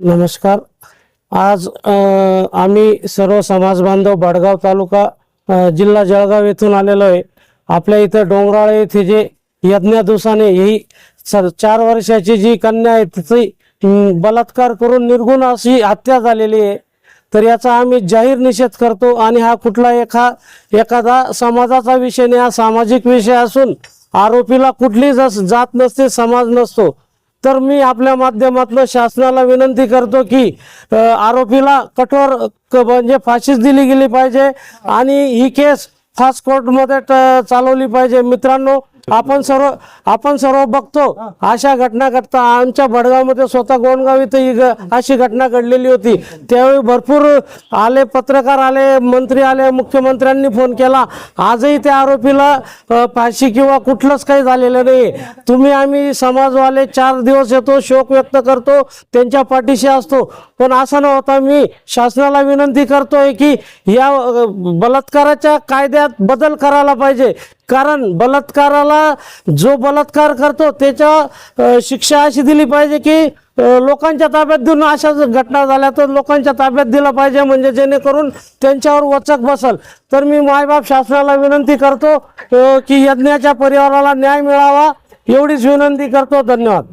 नमस्कार. आज आम्ही सर्व समाज बांधव बडगाव तालुका जिल्हा जळगाव येथून आलेलो आहे. आपल्या इथं डोंगराळे येथे जे यज्ञ दिवसाने ही चार वर्षाची जी कन्या आहे तिची बलात्कार करून निर्गुण अशी हत्या झालेली आहे. तर याचा आम्ही जाहीर निषेध करतो आणि हा कुठला एखा एखादा समाजाचा विषय नाही हा सामाजिक विषय असून आरोपीला कुठली जस जात नसते समाज नसतो. तर मी आपल्या माध्यमातून शासनाला विनंती करतो की आरोपीला कठोर क- म्हणजे फाशीच दिली गेली पाहिजे आणि ही केस फास्ट कोर्टमध्ये ट- चालवली पाहिजे. मित्रांनो आपण सर्व आपण सर्व बघतो. अशा घटना घडता. आमच्या भडगावमध्ये स्वतः गोंडगाव इथं ही अशी घटना घडलेली होती. त्यावेळी भरपूर आले पत्रकार आले मंत्री आले मुख्यमंत्र्यांनी फोन केला. आजही त्या आरोपीला फाशी किंवा कुठलंच काही झालेलं नाही. तुम्ही आम्ही समाजवाले चार दिवस येतो शोक व्यक्त करतो त्यांच्या पाठीशी असतो. पण असं न होता मी शासनाला विनंती करतोय की या बलात्काराच्या कायद्यात बदल करायला पाहिजे. कारण बलात्काराला जो बलात्कार करतो त्याच्या शिक्षा अशी दिली पाहिजे की लोकांच्या ताब्यात देऊन अशा जर घटना झाल्या तर लोकांच्या ताब्यात दिला पाहिजे म्हणजे जेणेकरून त्यांच्यावर वचक बसल. तर मी मायबाप शासनाला विनंती करतो की यज्ञाच्या परिवाराला न्याय मिळावा एवढीच विनंती करतो. धन्यवाद.